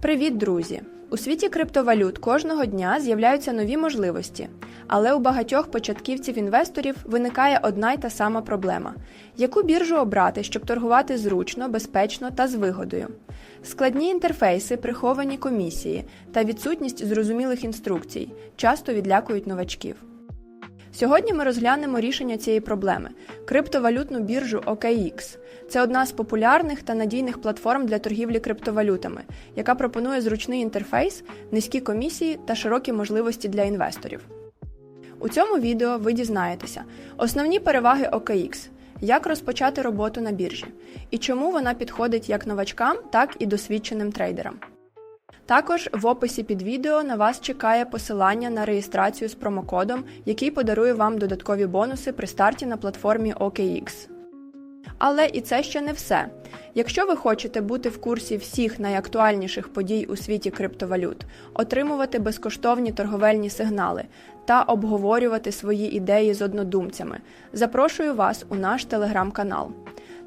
Привіт, друзі! У світі криптовалют кожного дня з'являються нові можливості, але у багатьох початківців-інвесторів виникає одна й та сама проблема: яку біржу обрати, щоб торгувати зручно, безпечно та з вигодою. Складні інтерфейси, приховані комісії та відсутність зрозумілих інструкцій часто відлякують новачків. Сьогодні ми розглянемо рішення цієї проблеми криптовалютну біржу OKX. Це одна з популярних та надійних платформ для торгівлі криптовалютами, яка пропонує зручний інтерфейс, низькі комісії та широкі можливості для інвесторів. У цьому відео ви дізнаєтеся основні переваги OKX, як розпочати роботу на біржі і чому вона підходить як новачкам, так і досвідченим трейдерам. Також в описі під відео на вас чекає посилання на реєстрацію з промокодом, який подарує вам додаткові бонуси при старті на платформі OKX. Але і це ще не все. Якщо ви хочете бути в курсі всіх найактуальніших подій у світі криптовалют, отримувати безкоштовні торговельні сигнали та обговорювати свої ідеї з однодумцями, запрошую вас у наш телеграм-канал.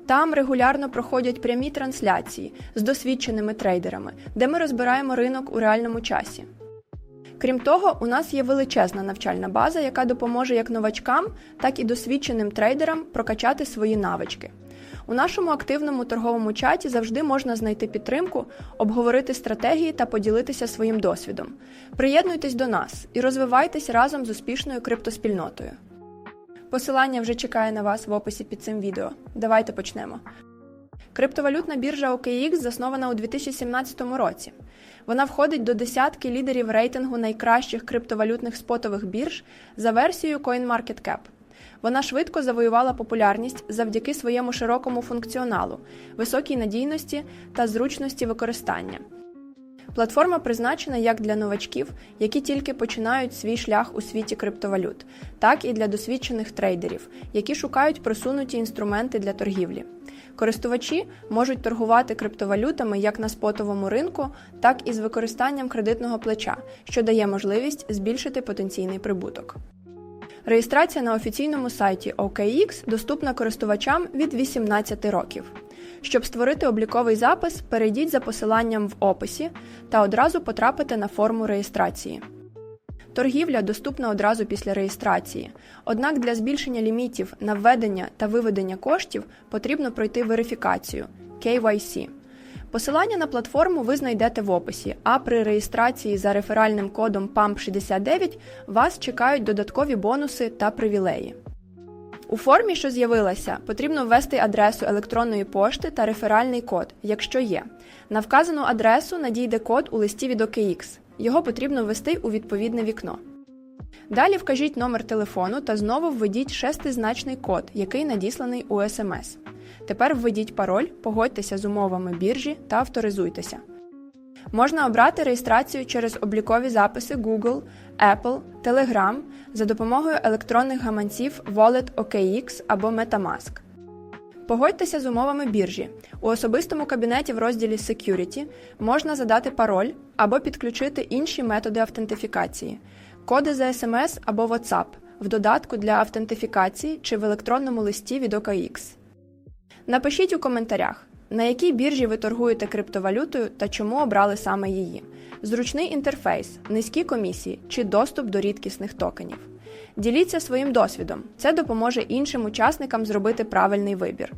Там регулярно проходять прямі трансляції з досвідченими трейдерами, де ми розбираємо ринок у реальному часі. Крім того, у нас є величезна навчальна база, яка допоможе як новачкам, так і досвідченим трейдерам прокачати свої навички. У нашому активному торговому чаті завжди можна знайти підтримку, обговорити стратегії та поділитися своїм досвідом. Приєднуйтесь до нас і розвивайтесь разом з успішною криптоспільнотою. Посилання вже чекає на вас в описі під цим відео. Давайте почнемо. Криптовалютна біржа OKX заснована у 2017 році. Вона входить до десятки лідерів рейтингу найкращих криптовалютних спотових бірж за версією CoinMarketCap. Вона швидко завоювала популярність завдяки своєму широкому функціоналу, високій надійності та зручності використання. Платформа призначена як для новачків, які тільки починають свій шлях у світі криптовалют, так і для досвідчених трейдерів, які шукають просунуті інструменти для торгівлі. Користувачі можуть торгувати криптовалютами як на спотовому ринку, так і з використанням кредитного плеча, що дає можливість збільшити потенційний прибуток. Реєстрація на офіційному сайті OKX доступна користувачам від 18 років. Щоб створити обліковий запис, перейдіть за посиланням в описі та одразу потрапите на форму реєстрації. Торгівля доступна одразу після реєстрації, однак для збільшення лімітів на введення та виведення коштів потрібно пройти верифікацію KYC. Посилання на платформу ви знайдете в описі, а при реєстрації за реферальним кодом PAMP69 вас чекають додаткові бонуси та привілеї. У формі, що з'явилася, потрібно ввести адресу електронної пошти та реферальний код, якщо є. На вказану адресу надійде код у листі від OKX. Його потрібно ввести у відповідне вікно. Далі вкажіть номер телефону та знову введіть шестизначний код, який надісланий у SMS. Тепер введіть пароль, погодьтеся з умовами біржі та авторизуйтеся. Можна обрати реєстрацію через облікові записи Google, Apple, Telegram за допомогою електронних гаманців Wallet OKX або Metamask. Погодьтеся з умовами біржі. У особистому кабінеті в розділі Security можна задати пароль або підключити інші методи автентифікації, коди за SMS або WhatsApp в додатку для автентифікації чи в електронному листі від OKX. Напишіть у коментарях, на якій біржі ви торгуєте криптовалютою та чому обрали саме її. Зручний інтерфейс, низькі комісії чи доступ до рідкісних токенів. Діліться своїм досвідом. Це допоможе іншим учасникам зробити правильний вибір.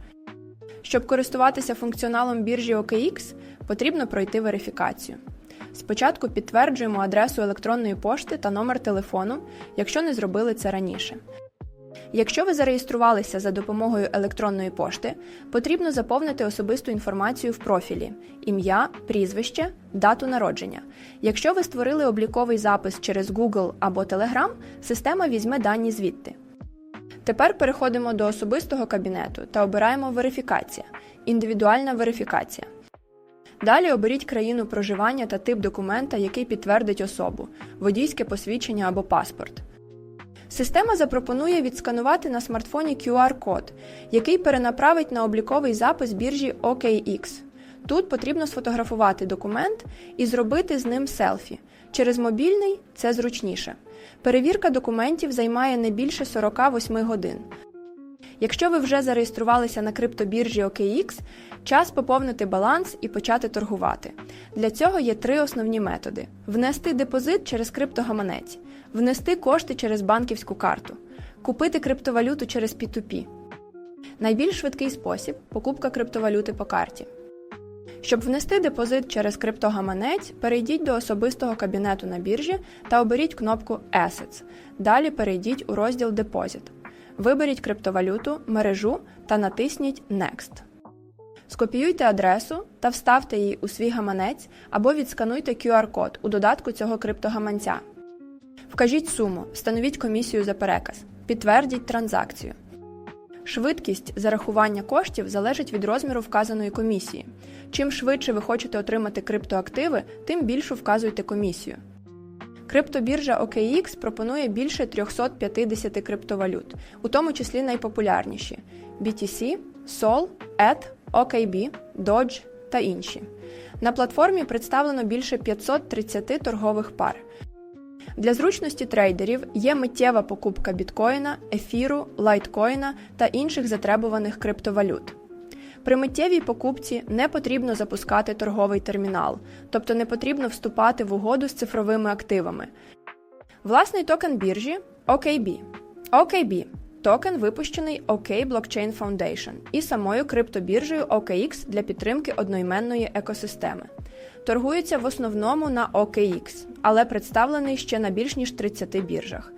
Щоб користуватися функціоналом біржі OKX, потрібно пройти верифікацію. Спочатку підтверджуємо адресу електронної пошти та номер телефону, якщо не зробили це раніше. Якщо ви зареєструвалися за допомогою електронної пошти, потрібно заповнити особисту інформацію в профілі: ім'я, прізвище, дату народження. Якщо ви створили обліковий запис через Google або Telegram, система візьме дані звідти. Тепер переходимо до особистого кабінету та обираємо верифікація, індивідуальна верифікація. Далі оберіть країну проживання та тип документа, який підтвердить особу, водійське посвідчення або паспорт. Система запропонує відсканувати на смартфоні QR-код, який перенаправить на обліковий запис біржі OKX. Тут потрібно сфотографувати документ і зробити з ним селфі. Через мобільний це зручніше. Перевірка документів займає не більше 48 годин. Якщо ви вже зареєструвалися на криптобіржі OKX, час поповнити баланс і почати торгувати. Для цього є три основні методи: внести депозит через криптогаманець, внести кошти через банківську карту, купити криптовалюту через P2P. Найбільш швидкий спосіб покупка криптовалюти по карті. Щоб внести депозит через криптогаманець, перейдіть до особистого кабінету на біржі та оберіть кнопку Assets. Далі перейдіть у розділ Депозит. Виберіть криптовалюту, мережу та натисніть Next. Скопіюйте адресу та вставте її у свій гаманець або відскануйте QR-код у додатку цього криптогаманця. Вкажіть суму, встановіть комісію за переказ, підтвердіть транзакцію. Швидкість зарахування коштів залежить від розміру вказаної комісії. Чим швидше ви хочете отримати криптоактиви, тим більшу вказуйте комісію. Криптобіржа OKX пропонує більше 350 криптовалют, у тому числі найпопулярніші BTC, SOL, ETH, OKB, Doge та інші. На платформі представлено більше 530 торгових пар. Для зручності трейдерів є миттєва покупка біткоїна, ефіру, лайткоїна та інших затребуваних криптовалют. При миттєвій покупці не потрібно запускати торговий термінал, тобто не потрібно вступати в угоду з цифровими активами. Власний токен біржі OKB. OKB токен випущений OK Blockchain Foundation і самою криптобіржею OKX для підтримки одноіменної екосистеми. Торгується в основному на OKX, але представлений ще на більш ніж 30 біржах.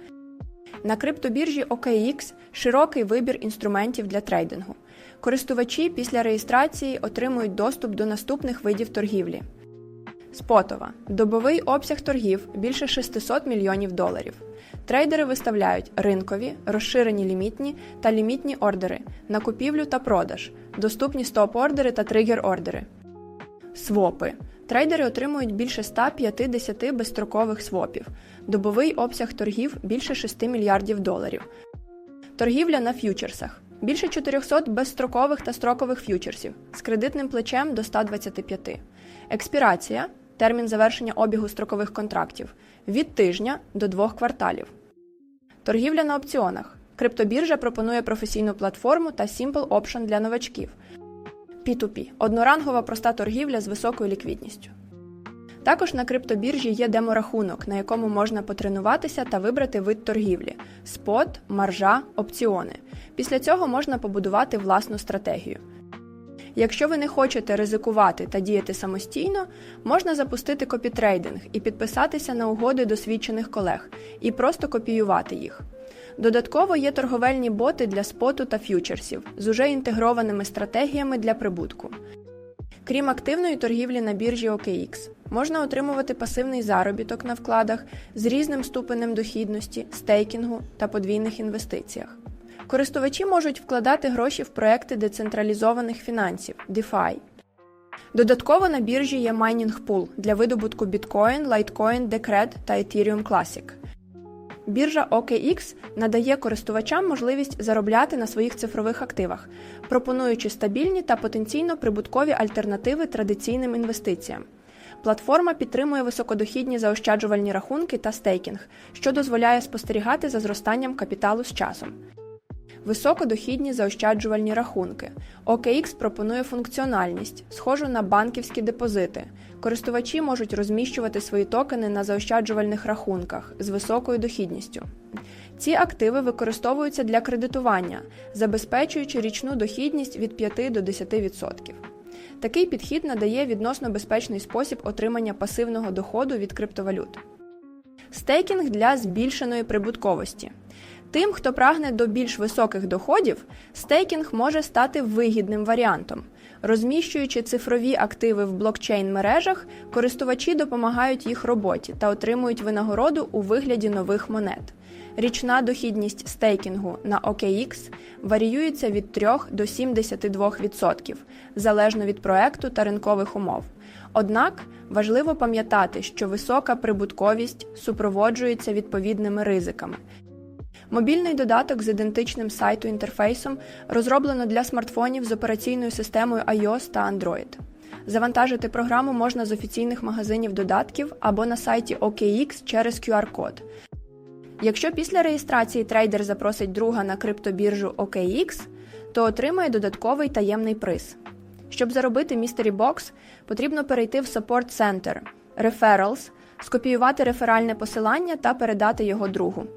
На криптобіржі OKX широкий вибір інструментів для трейдингу. Користувачі після реєстрації отримують доступ до наступних видів торгівлі. Спотова. Добовий обсяг торгів більше 600 мільйонів доларів. Трейдери виставляють ринкові, розширені лімітні та лімітні ордери на купівлю та продаж, доступні стоп-ордери та тригер-ордери. Свопи. Трейдери отримують більше 150 безстрокових свопів, добовий обсяг торгів більше 6 мільярдів доларів. Торгівля на ф'ючерсах. Більше 400 безстрокових та строкових ф'ючерсів з кредитним плечем до 125. Експірація термін завершення обігу строкових контрактів від тижня до двох кварталів. Торгівля на опціонах. Криптобіржа пропонує професійну платформу та Simple Option для новачків. P2P однорангова проста торгівля з високою ліквідністю. Також на криптобіржі є деморахунок, на якому можна потренуватися та вибрати вид торгівлі спот, маржа, опціони. Після цього можна побудувати власну стратегію. Якщо ви не хочете ризикувати та діяти самостійно, можна запустити копітрейдинг і підписатися на угоди досвідчених колег і просто копіювати їх. Додатково є торговельні боти для споту та ф'ючерсів з уже інтегрованими стратегіями для прибутку. Крім активної торгівлі на біржі OKX, можна отримувати пасивний заробіток на вкладах з різним ступенем дохідності, стейкінгу та подвійних інвестиціях. Користувачі можуть вкладати гроші в проекти децентралізованих фінансів DeFi. Додатково на біржі є майнінг пул для видобутку Bitcoin, Litecoin, Decred та Ethereum Classic. Біржа OKX надає користувачам можливість заробляти на своїх цифрових активах, пропонуючи стабільні та потенційно прибуткові альтернативи традиційним інвестиціям. Платформа підтримує високодохідні заощаджувальні рахунки та стейкінг, що дозволяє спостерігати за зростанням капіталу з часом. Високодохідні заощаджувальні рахунки. OKX пропонує функціональність, схожу на банківські депозити. Користувачі можуть розміщувати свої токени на заощаджувальних рахунках з високою дохідністю. Ці активи використовуються для кредитування, забезпечуючи річну дохідність від 5 до 10%. Такий підхід надає відносно безпечний спосіб отримання пасивного доходу від криптовалют. Стейкінг для збільшеної прибутковості. Тим, хто прагне до більш високих доходів, стейкінг може стати вигідним варіантом. Розміщуючи цифрові активи в блокчейн мережах, користувачі допомагають їх роботі та отримують винагороду у вигляді нових монет. Річна дохідність стейкінгу на OKX варіюється від 3 до 72%, залежно від проекту та ринкових умов. Однак важливо пам'ятати, що висока прибутковість супроводжується відповідними ризиками. Мобільний додаток з ідентичним сайту інтерфейсом розроблено для смартфонів з операційною системою iOS та Android. Завантажити програму можна з офіційних магазинів додатків або на сайті OKX через QR-код. Якщо після реєстрації трейдер запросить друга на криптобіржу OKX, то отримає додатковий таємний приз. Щоб заробити Mystery Box, потрібно перейти в Support Center, Referrals, скопіювати реферальне посилання та передати його другу.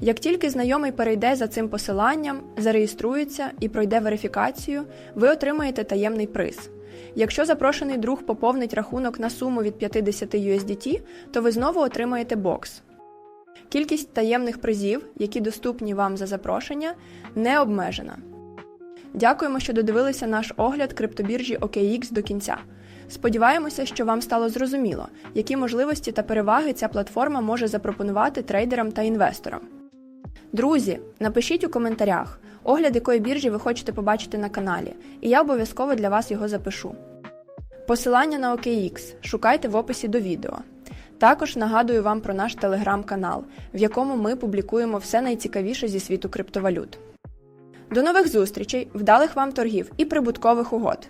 Як тільки знайомий перейде за цим посиланням, зареєструється і пройде верифікацію, ви отримаєте таємний приз. Якщо запрошений друг поповнить рахунок на суму від 50 USDT, то ви знову отримаєте бокс. Кількість таємних призів, які доступні вам за запрошення, не обмежена. Дякуємо, що додивилися наш огляд криптобіржі OKX до кінця. Сподіваємося, що вам стало зрозуміло, які можливості та переваги ця платформа може запропонувати трейдерам та інвесторам. Друзі, напишіть у коментарях, огляд якої біржі ви хочете побачити на каналі, і я обов'язково для вас його запишу. Посилання на OKX шукайте в описі до відео. Також нагадую вам про наш телеграм-канал, в якому ми публікуємо все найцікавіше зі світу криптовалют. До нових зустрічей, вдалих вам торгів і прибуткових угод!